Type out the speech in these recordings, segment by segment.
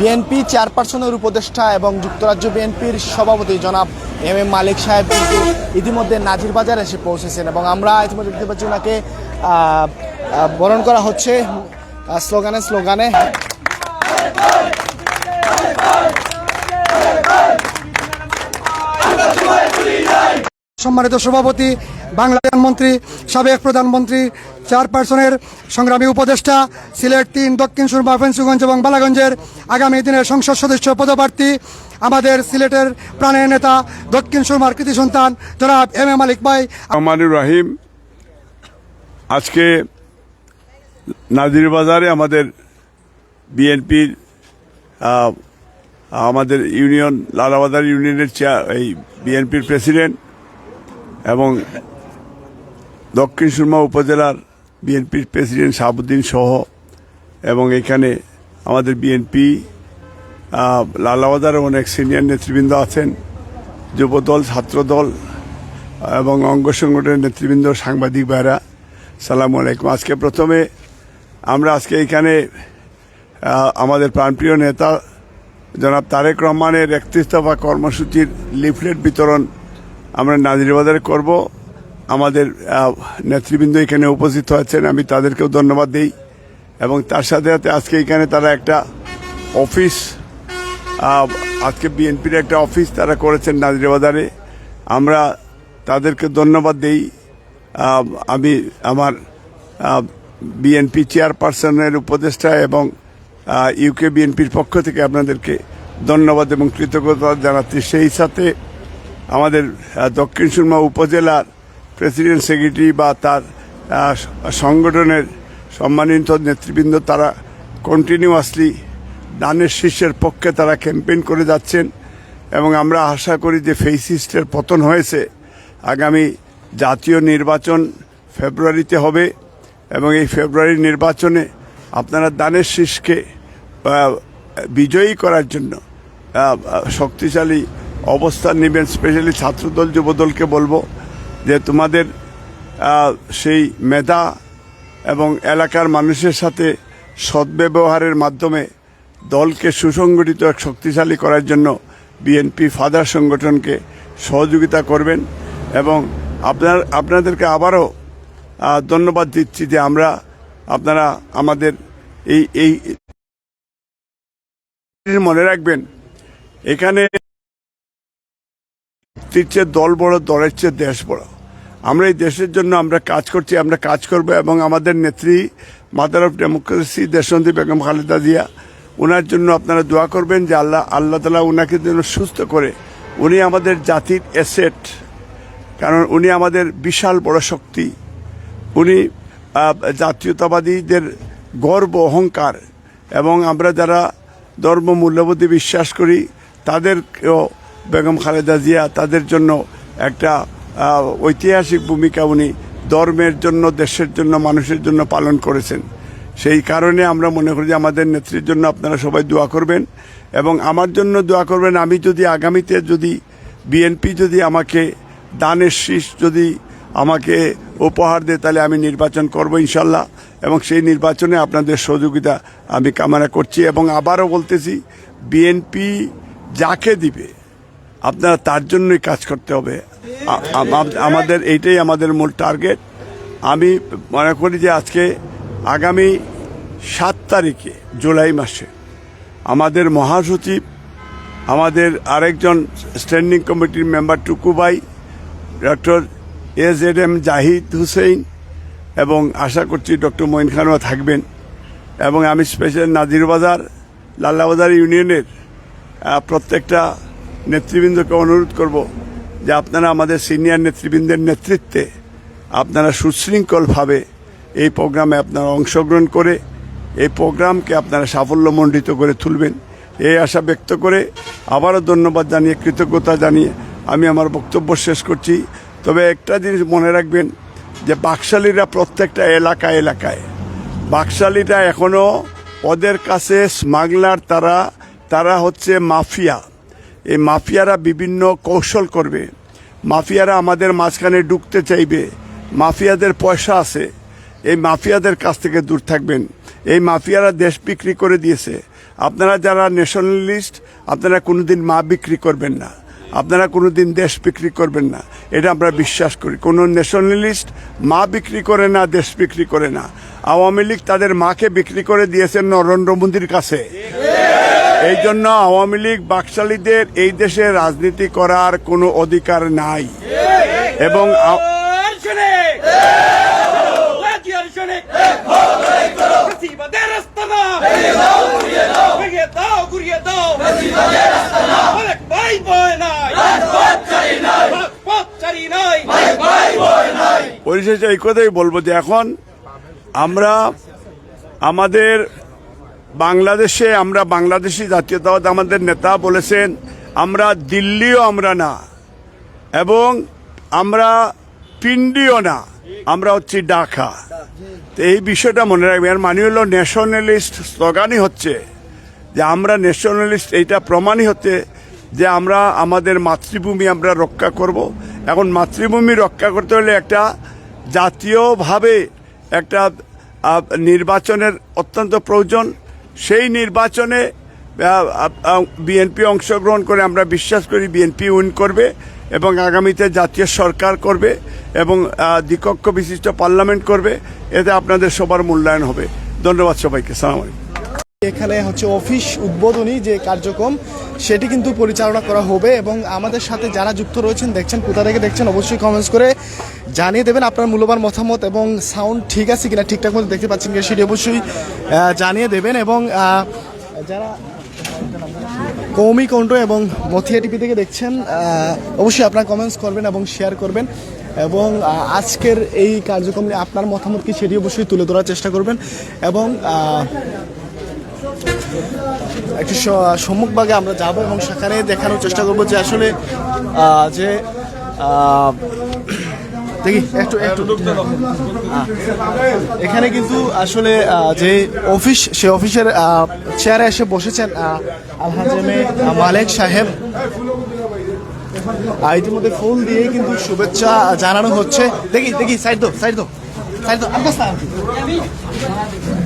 BNP চেয়ারপারসনের উপদেষ্টা এবং যুক্তরাজ্য বিএনপির সভাপতি জনাব এম এম মালিক সাহেব কিন্তু ইতিমধ্যে নাজির বাজার এসে পৌঁছেছেন এবং আমরা ইতিমধ্যে দেখতে পাচ্ছি ওনাকে বরণ করা হচ্ছে স্লোগানে স্লোগানে। সম্মানিত সভাপতি বাংলা প্রধানমন্ত্রী, সাবেক প্রধানমন্ত্রী, চেয়ারপারসনের সংগ্রামী উপদেষ্টা, সিলেট তিন, দক্ষিণ সুরমা, ফেন্সুগঞ্জ এবং বালাগঞ্জের আগামী দিনের সংসদ সদস্য পদপ্রার্থী, আমাদের সিলেটের প্রাণের নেতা, দক্ষিণ সুরমার কৃতি সন্তান, জনাব এম এ মালিক ভাই। আমানুর রাহিম, আজকে নাজির বাজারে আমাদের বিএনপির আমাদের ইউনিয়ন, লালাবাজার ইউনিয়নের চেয়ার এই বিএনপির প্রেসিডেন্ট এবং দক্ষিণ সুরমা উপজেলার বিএনপির প্রেসিডেন্ট শাহাবুদ্দিন সহ এবং এখানে আমাদের বিএনপি লালাবাজারে অনেক সিনিয়র নেতৃবৃন্দ আছেন, যুবদল, ছাত্রদল এবং অঙ্গ সংগঠনের নেতৃবৃন্দ, সাংবাদিক ভাইরা, সালাম আলাইকুম। আজকে প্রথমে আমরা আজকে এখানে আমাদের প্রাণপ্রিয় নেতা জনাব তারেক রহমানের একত্রিশ দফা কর্মসূচির লিফলেট বিতরণ আমরা নাজিরবাজারে করব। আমাদের নেতৃবৃন্দ এখানে উপস্থিত আছেন, আমি তাদেরকেও ধন্যবাদ দিই। এবং তার সাথে সাথে আজকে এখানে তারা একটা অফিস আজকে বিএনপির একটা অফিস তারা করেছেন নাজিরবাজারে আমরা তাদেরকে ধন্যবাদ দিই। আমি আমার বিএনপি চেয়ারপারসনের উপদেষ্টা এবং ইউকে বিএনপির পক্ষ থেকে আপনাদেরকে ধন্যবাদ এবং কৃতজ্ঞতা জানাচ্ছি। সেই সাথে আমাদের দক্ষিণ সুরমা উপজেলার প্রেসিডেন্ট সেক্রেটারি বা তার সংগঠনের সম্মানিত নেতৃবৃন্দ তারা কন্টিনিউয়াসলি দানের শীর্ষের পক্ষে তারা ক্যাম্পেইন করে যাচ্ছেন এবং আমরা আশা করি যে ফেসিস্টের পতন হয়েছে। আগামী জাতীয় নির্বাচন ফেব্রুয়ারিতে হবে এবং এই ফেব্রুয়ারি নির্বাচনে আপনারা দানের আহ, বিজয়ী করার জন্য শক্তিশালী অবস্থান নেবেন স্পেশালি ছাত্রদল, যুবদলকে বলব যে তোমাদের সেই মেধা এবং এলাকার মানুষের সাথে সদ্ব্যবহারের মাধ্যমে দলকে সুসংগঠিত এক শক্তিশালী করার জন্য বিএনপি ফাদার সংগঠনকে সহযোগিতা করবেন এবং আপনার, আপনাদেরকে আবারও ধন্যবাদ দিচ্ছি যে আমরা আপনারা আমাদের এই এই মনে রাখবেন, এখানে ব্যক্তির চেয়ে দল বড়, দলের চেয়ে দেশ বড়। আমরা এই দেশের জন্য আমরা কাজ করছি, আমরা কাজ করব এবং আমাদের নেত্রী মাদার অফ ডেমোক্রেসি দেশবন্ধী বেগম খালেদা জিয়া ওনার জন্য আপনারা দোয়া করবেন যে আল্লাহ আল্লাহ তালা ওনাকে যেন সুস্থ করে। উনি আমাদের জাতির অ্যাসেট কারণ উনি আমাদের বিশাল বড় শক্তি। উনি জাতীয়তাবাদীদের গর্ব, অহংকার এবং আমরা যারা ধর্ম মূল্যবোধে বিশ্বাস করি, তাদেরকেও বেগম খালেদা জিয়া তাদের জন্য একটা ঐতিহাসিক ভূমিকা উনি ধর্মের জন্য, দেশের জন্য, মানুষের জন্য পালন করেছেন। সেই কারণে আমরা মনে করি যে আমাদের নেত্রীর জন্য আপনারা সবাই দোয়া করবেন। এবং আমার জন্য দোয়া করবেন, আমি যদি আগামীতে যদি বিএনপি যদি আমাকে দানের শীষ যদি আমাকে উপহার দেয়, তাহলে আমি নির্বাচন করব ইনশাল্লাহ। এবং সেই নির্বাচনে আপনাদের সহযোগিতা আমি কামনা করছি। এবং আবারও বলতেছি, বিএনপি যাকে দিবে আপনারা তার জন্যই কাজ করতে হবে। আমাদের এইটাই আমাদের মূল টার্গেট। আমি মনে করি যে আজকে আগামী সাত তারিখে, জুলাই মাসে আমাদের মহাসচিব, আমাদের আরেকজন স্ট্যান্ডিং কমিটির member টুকুবাই, doctor S Z M Zahid Hussain এবং আশা করছি ডক্টর মঈন খানও থাকবেন এবং আমি স্পেশাল নাজিরবাজার, লাল্লাবাজার ইউনিয়নের প্রত্যেকটা নেতৃবৃন্দকে অনুরোধ করব যে আপনারা আমাদের সিনিয়র নেতৃবৃন্দের নেতৃত্বে আপনারা সুশৃঙ্খলভাবে এই প্রোগ্রামে আপনারা অংশগ্রহণ করে এই প্রোগ্রামকে আপনারা সাফল্যমণ্ডিত করে তুলবেন। এই আশা ব্যক্ত করে আবারও ধন্যবাদ জানিয়ে, কৃতজ্ঞতা জানিয়ে আমি আমার বক্তব্য শেষ করছি। তবে একটা জিনিস মনে রাখবেন যে বাকশালীরা প্রত্যেকটা এলাকা এলাকায়। বাকশালীরা এখনও ওদের কাছে স্মাগলার তারা তারা হচ্ছে মাফিয়া। এই মাফিয়ারা বিভিন্ন কৌশল করবে। মাফিয়ারা আমাদের মাঝখানে ঢুকতে চাইবে। মাফিয়াদের পয়সা আছে। এই মাফিয়াদের কাছ থেকে দূর থাকবেন। এই মাফিয়ারা দেশ বিক্রি করে দিয়েছে। আপনারা যারা ন্যাশনালিস্ট আপনারা কোনোদিন মা বিক্রি করবেন না। আপনারা কোনোদিন দেশ বিক্রি করবেন না। এটা আমরা বিশ্বাস করি। কোনো ন্যাশনালিস্ট মা বিক্রি করে না, দেশ বিক্রি করে না। আওয়ামী লীগ তাদের মাকে বিক্রি করে দিয়েছেন নরেন্দ্র মোদীর কাছে। এই জন্য আওয়ামী লীগ বাকশালীদের এই দেশে রাজনীতি করার কোনো অধিকার নাই। এবং পরিশেষে এই কথাই বলব যে এখন আমরা আমাদের বাংলাদেশে আমরা বাংলাদেশি জাতীয়তাবাদ আমাদের নেতা বলেছেন, আমরা দিল্লিও আমরা না, এবং আমরা পিন্ডিও না, আমরা হচ্ছি ডাকা তো এই বিষয়টা মনে রাখবেন আর মানে হলো ন্যাশনালিস্ট স্লোগানই হচ্ছে যে আমরা ন্যাশনালিস্ট এইটা প্রমাণই হচ্ছে যে আমরা আমাদের মাতৃভূমি আমরা রক্ষা করব। এখন মাতৃভূমি রক্ষা করতে হলে একটা জাতীয়ভাবে একটা নির্বাচনের অত্যন্ত প্রয়োজন। সেই নির্বাচনে বিএনপি অংশগ্রহণ করে আমরা বিশ্বাস করি বিএনপি উইন করবে এবং আগামীতে জাতীয় সরকার করবে এবং দ্বিকক্ষ বিশিষ্ট পার্লামেন্ট করবে। এতে আপনাদের সবার মূল্যায়ন হবে। ধন্যবাদ সবাইকে। সালাম আলাইকুম। এখানে হচ্ছে অফিস উদ্বোধনী যে কার্যক্রম, সেটি কিন্তু পরিচালনা করা হবে এবং আমাদের সাথে যারা যুক্ত রয়েছেন, দেখছেন, কোথা থেকে দেখছেন, অবশ্যই কমেন্টস করে জানিয়ে দেবেন আপনার মূল্যবান মতামত এবং সাউন্ড ঠিক আছে কিনা, ঠিকঠাক মতো দেখতে পাচ্ছেন কিনা সেটি অবশ্যই জানিয়ে দেবেন এবং যারা কৌমি কণ্ঠ এবং মথিয়া টিভি থেকে দেখছেন অবশ্যই আপনারা কমেন্টস করবেন এবং শেয়ার করবেন এবং আজকের এই কার্যক্রম আপনার মতামত কি সেটি অবশ্যই তুলে ধরার চেষ্টা করবেন এবং একটু সম্মুখভাগে আমরা যাব এবং সেখানে দেখানোর চেষ্টা করব যে আসলে যে দেখি, একটু একটু। এখানে কিন্তু আসলে যে অফিস, সে অফিসের চেয়ারে এসে বসেছেন আলহাজেমে মালেক সাহেব। ইতিমধ্যে ফুল দিয়ে কিন্তু শুভেচ্ছা জানানো হচ্ছে। দেখি দেখি সাইড দো সাইড দো সাইড দো আব্বাস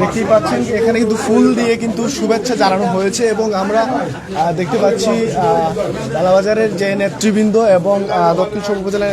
দেখতেই পাচ্ছেন এখানে কিন্তু ফুল দিয়ে কিন্তু শুভেচ্ছা জানানো হয়েছে এবং আমরা দেখতে পাচ্ছি আহ, বাজারের যে নেতৃবৃন্দ এবং দক্ষিণ সব উপজেলার